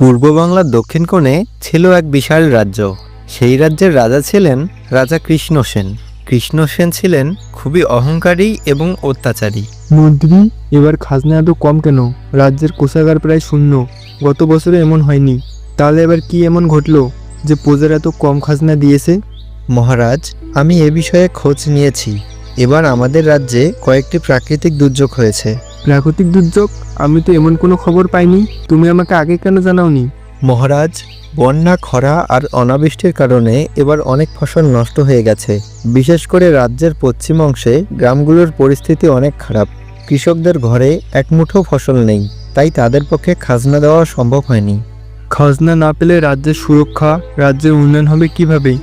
পূর্ব বাংলার দক্ষিণ কোণে ছিল এক বিশাল রাজ্য। সেই রাজ্যের রাজা ছিলেন রাজা কৃষ্ণ সেন। কৃষ্ণ সেন ছিলেন খুবই অহংকারী এবং অত্যাচারী। মন্ত্রী এবার খাজনা এত কম কেন? রাজ্যের কোষাগার প্রায় শূন্য। গত বছরে এমন হয়নি। তাহলে এবার কি এমন ঘটলো যে প্রজার এত কম খাজনা দিয়েছে? মহারাজ আমি এ বিষয়ে খোঁজ নিয়েছি। এবার আমাদের রাজ্যে কয়েকটি প্রাকৃতিক দুর্যোগ হয়েছে। প্রাকৃতিক দুর্যোগ আমি তো এমন কোনো খবর পাইনি। তুমি আমাকে আগে কেন জানাওনি? মহারাজ বন্যা খরা আর অনাবৃষ্টির কারণে এবার অনেক ফসল নষ্ট হয়ে গেছে। বিশেষ করে রাজ্যের পশ্চিম অংশে গ্রামগুলোর পরিস্থিতি অনেক খারাপ। কৃষকদের ঘরে এক মুঠো ফসল নেই তাই তাদের পক্ষে খাজনা দেওয়া সম্ভব হয়নি। খাজনা না পেলে রাজ্যের সুরক্ষা রাজ্যের উন্নয়ন হবে কীভাবে?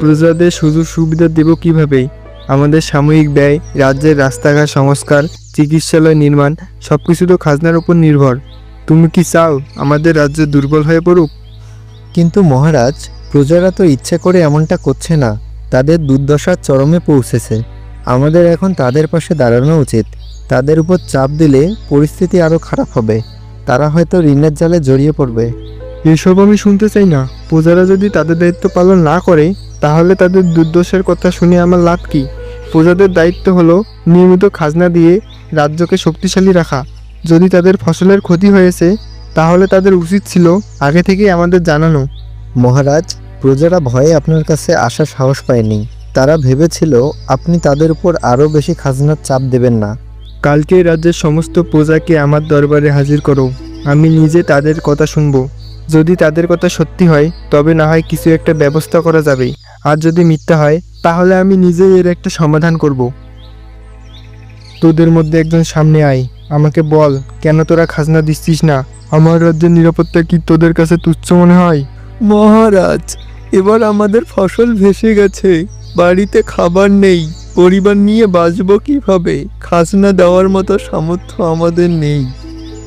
প্রজাদের সুযোগ সুবিধা দেব কীভাবে? আমাদের সাময়িক ব্যয় রাজ্যের রাস্তাঘাট সংস্কার চিকিৎসালয় নির্মাণ সব কিছু তো খাজনার উপর নির্ভর। তুমি কি চাও আমাদের রাজ্য দুর্বল হয়ে পড়ুক? কিন্তু মহারাজ প্রজারা তো ইচ্ছে করে এমনটা করছে না। তাদের দুর্দশার চরমে পৌঁছেছে। আমাদের এখন তাদের পাশে দাঁড়ানো উচিত। তাদের উপর চাপ দিলে পরিস্থিতি আরও খারাপ হবে। তারা হয়তো ঋণের জালে জড়িয়ে পড়বে। এসব আমি শুনতে চাই না। প্রজারা যদি তাদের দায়িত্ব পালন না করে তাহলে তাদের দুর্দশার কথা শুনে আমার লাভ কি? প্রজাদের দায়িত্ব হলো নিয়মিত খাজনা দিয়ে রাজ্যকে শক্তিশালী রাখা। যদি তাদের ফসলের ক্ষতি হয়েছে তাহলে তাদের উচিত ছিল আগে থেকেই আমাদের জানানো। মহারাজ প্রজারা ভয়ে আপনার কাছে আসার সাহস পায়নি। তারা ভেবেছিল আপনি তাদের উপর আরও বেশি খাজনার চাপ দেবেন না। কালকে রাজ্যের সমস্ত প্রজাকে আমার দরবারে হাজির করো। আমি নিজে তাদের কথা শুনব। যদি তাদের কথা সত্যি হয় তবে না হয় কিছু একটা ব্যবস্থা করা যাবে। আর যদি মিথ্যা হয় তাহলে আমি নিজেই এর একটা সমাধান করব। তোদের মধ্যে একজন সামনে আয়। আমাকে বল কেন তোরা খাজনা দিচ্ছিস না? আমার রাজ্যের নিরাপত্তা কি তোদের কাছে তুচ্ছ মনে হয়? মহারাজ এবার আমাদের ফসল ভেসে গেছে। বাড়িতে খাবার নেই পরিবার নিয়ে বাঁচবো কীভাবে? খাজনা দেওয়ার মতো সামর্থ্য আমাদের নেই।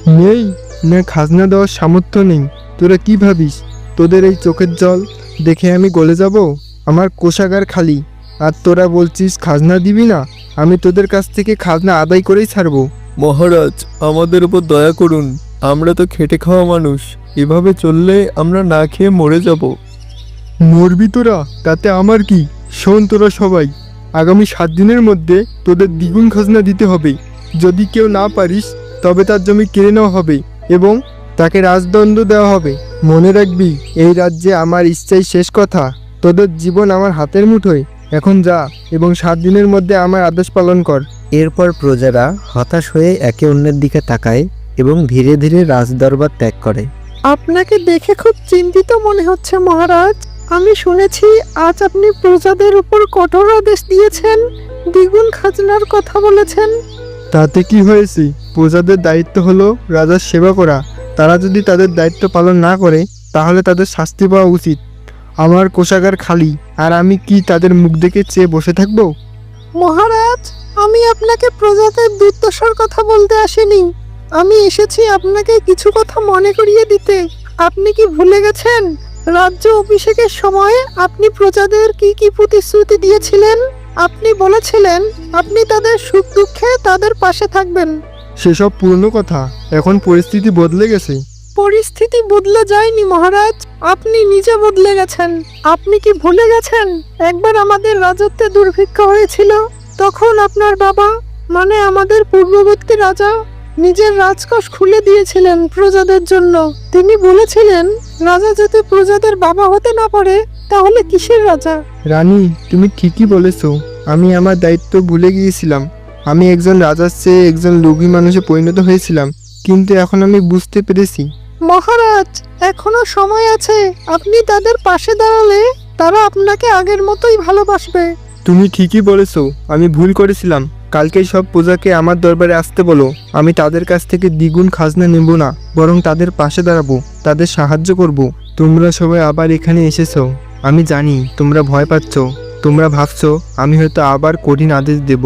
নেই? না খাজনা দেওয়ার সামর্থ্য নেই। তোরা কি ভাবিস? তোদের এই চোখের জল দেখে আমি গলে যাব? আমার কোষাগার খালি। আর তোরা বলছিস খাজনা দিবি না? আমি তোদের কাছ থেকে খাজনা আদায় করেই ছাড়বো। মহারাজ আমাদের উপর দয়া করুন। আমরা তো খেটে খাওয়া মানুষ। এভাবে চললে আমরা না খেয়ে মরে যাব। মরবি তোরা তাতে আমার কি? শোন তোরা সবাই আগামী সাত দিনের মধ্যে তোদের দ্বিগুণ খাজনা দিতে হবে। যদি কেউ না পারিস তবে তার জমি কেড়ে নেওয়া হবে এবং তাকে রাজদণ্ড দেওয়া হবে। মনে রাখবি এই রাজ্যে আমার ইচ্ছাই শেষ কথা। তোদের জীবন আমার হাতের মুঠোয়। এখন যা এবং সাত দিনের মধ্যে আমার আদেশ পালন কর। এরপর প্রজারা হতাশ হয়ে একে অন্যের দিকে তাকায় এবং ধীরে ধীরে রাজদরবার ত্যাগ করে। আপনাকে দেখে খুব চিন্তিত মনে হচ্ছে মহারাজ। আমি শুনেছি আজ আপনি প্রজাদের উপর কঠোর আদেশ দিয়েছেন দ্বিগুণ খাজনার কথা বলেছেন। তাতে কি হয়েছে? প্রজাদের দায়িত্ব হলো রাজার সেবা করা। তারা যদি তাদের দায়িত্ব পালন না করে তাহলে তাদের শাস্তি পাওয়া উচিত। আমার কোষাগার খালি আর আমি কি তাদের মুখ দেখে চেয়ে বসে থাকব? মহারাজ আমি আপনাকে প্রজাদের দুর্দশার কথা বলতে আসিনি। আমি এসেছি আপনাকে কিছু কথা মনে করিয়ে দিতে। আপনি কি ভুলে গেছেন? রাজ্য অভিষেকের সময় আপনি প্রজাদের কি কি প্রতিশ্রুতি দিয়েছিলেন? আপনি বলেছিলেন আপনি তাদের সুখ দুঃখে তাদের পাশে থাকবেন। সেসব পুরনো কথা এখন পরিস্থিতি বদলে গেছে। পরিস্থিতি বদলে যায়নি মহারাজ। আপনি নিজে বদলে গেছেন। আপনি কি ভুলে গেছেন? একবার আমাদের রাজত্বে দুর্ভিক্ষ হয়েছিল, তখন আপনার বাবা মানে আমাদের পূর্ববর্তী রাজা, নিজের রাজকোষ খুলে দিয়েছিলেন প্রজাদের জন্য। তিনি বলেছিলেন, রাজা যদি প্রজাদের বাবা হতে না পারে, তাহলে কিসের রাজা? রানী, তুমি ঠিকই বলেছ। আমি আমার দায়িত্ব ভুলে গিয়েছিলাম। আমি একজন রাজার চেয়ে একজন লোভী মানুষে পরিণত হয়েছিলাম। কিন্তু এখন আমি বুঝতে পেরেছি মহারাজ এখনও সময় আছে। আপনি তাদের পাশে দাঁড়ালে তারা আপনাকে আগের মতোই ভালোবাসবে। তুমি ঠিকই বলেছ আমি ভুল করেছিলাম। কালকেই সব প্রজাকে আমার দরবারে আসতে বলো। আমি তাদের কাছ থেকে দ্বিগুণ খাজনা নেব না বরং তাদের পাশে দাঁড়াবো তাদের সাহায্য করব। তোমরা সবাই আবার এখানে এসেছ। আমি জানি তোমরা ভয় পাচ্ছ। তোমরা ভাবছ আমি হয়তো আবার কঠিন আদেশ দেব।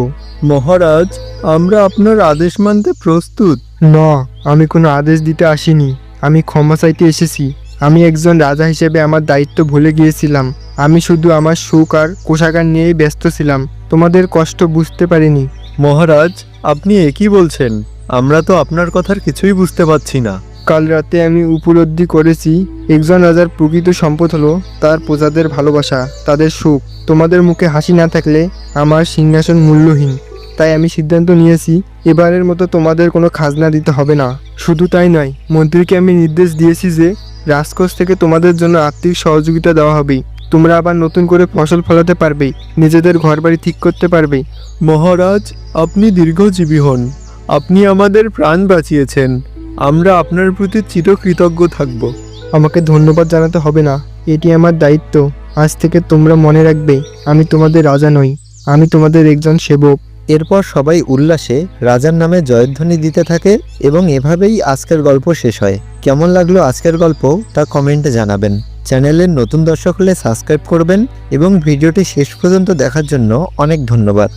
মহারাজ আমরা আপনার আদেশ মানতে প্রস্তুত। না আমি কোনো আদেশ দিতে আসিনি। আমি ক্ষমা চাইতে এসেছি। আমি একজন রাজা হিসেবে আমার দায়িত্ব ভুলে গিয়েছিলাম। আমি শুধু আমার সুখ আর কোষাগার নিয়েই ব্যস্ত ছিলাম। তোমাদের কষ্ট বুঝতে পারিনি। মহারাজ আপনি একই বলছেন? আমরা তো আপনার কথার কিছুই বুঝতে পারছি না। কাল রাতে আমি উপলব্ধি করেছি একজন রাজার প্রকৃত সম্পদ হলো তার প্রজাদের ভালোবাসা তাদের সুখ। তোমাদের মুখে হাসি না থাকলে আমার সিংহাসন মূল্যহীন। তাই আমি সিদ্ধান্ত নিয়েছি এবারের মতো তোমাদের কোনো খাজনা দিতে হবে না। শুধু তাই নয় মন্ত্রীকে আমি নির্দেশ দিয়েছি যে রাজকোষ থেকে তোমাদের জন্য আর্থিক সহযোগিতা দেওয়া হবে। তোমরা আবার নতুন করে ফসল ফলাতে পারবে নিজেদের ঘরবাড়ি ঠিক করতে পারবে। মহারাজ আপনি দীর্ঘজীবী হন। আপনি আমাদের প্রাণ বাঁচিয়েছেন। আমরা আপনার প্রতি চিরকৃতজ্ঞ থাকব। আমাকে ধন্যবাদ জানাতে হবে না। এটি আমার দায়িত্ব। আজ থেকে তোমরা মনে রাখবে আমি তোমাদের রাজা নই। আমি তোমাদের একজন সেবক। এরপর সবাই উল্লাসে রাজার নামে জয়ধ্বনি দিতে থাকে এবং এভাবেই আজকের গল্প শেষ হয়। কেমন লাগল আজকের গল্প তা কমেন্টে জানাবেন। চ্যানেলের নতুন দর্শক হলে সাবস্ক্রাইব করবেন এবং ভিডিওটি শেষ পর্যন্ত দেখার জন্য অনেক ধন্যবাদ।